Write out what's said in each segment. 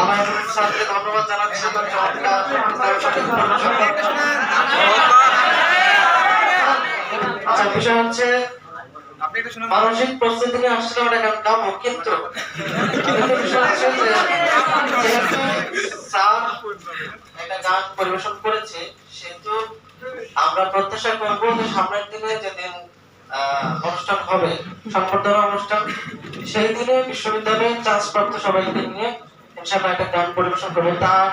আমার স্যারকে ধন্যবাদ জানাচ্ছি। আচ্ছা বিষয় মানসিক প্রস্তুতি নিয়ে আসলে গান গাবো কিন্তু একটা গান পরিবেশন করেছে, সেহেতু আমরা প্রত্যাশা করব যে সামনের দিনে যেদিন অনুষ্ঠান হবে সংবর্ধনা অনুষ্ঠান সেই দিনে বিশ্ববিদ্যালয়ের চান্স প্রাপ্ত সবাইকে নিয়ে ইনশাআল্লাহ একটা গান পরিবেশন করব। তার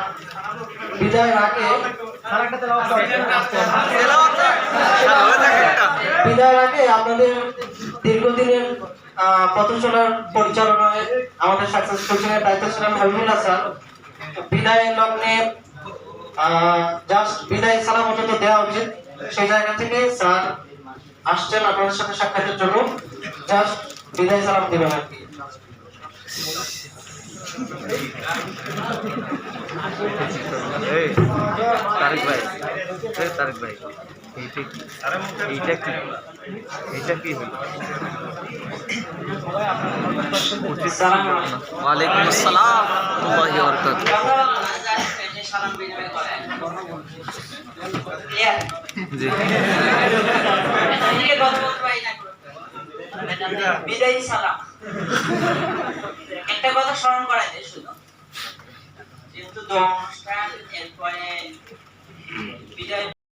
বিদায়ের আগে বিদায়ের আগে আপনাদের দীর্ঘদিনের আহ, পথ চলার পরিচালনায় আমাদের সাকসেস কোচিংয়ের দায়িত্ব ছিলেন হাবিবুল্লাহ স্যার। তো বিদায়ের লগ্নে জাস্ট বিদায় সালাম অন্তত দেওয়া উচিত। সেই জায়গা থেকে স্যার আসছেন আপনাদের সাথে সাক্ষাতের জন্য। জাস্ট বিদায় সালাম দেবেন আর কি। তারেক ভাই। ভাই এইটা কি? এইটা কি? এইটা কি ওয়ালাইকুম আসসালাম। বিদায়ী সালাম। একটা কথা স্মরণ করা যায় শুধু। যেহেতু দু অনুষ্ঠান এরপরে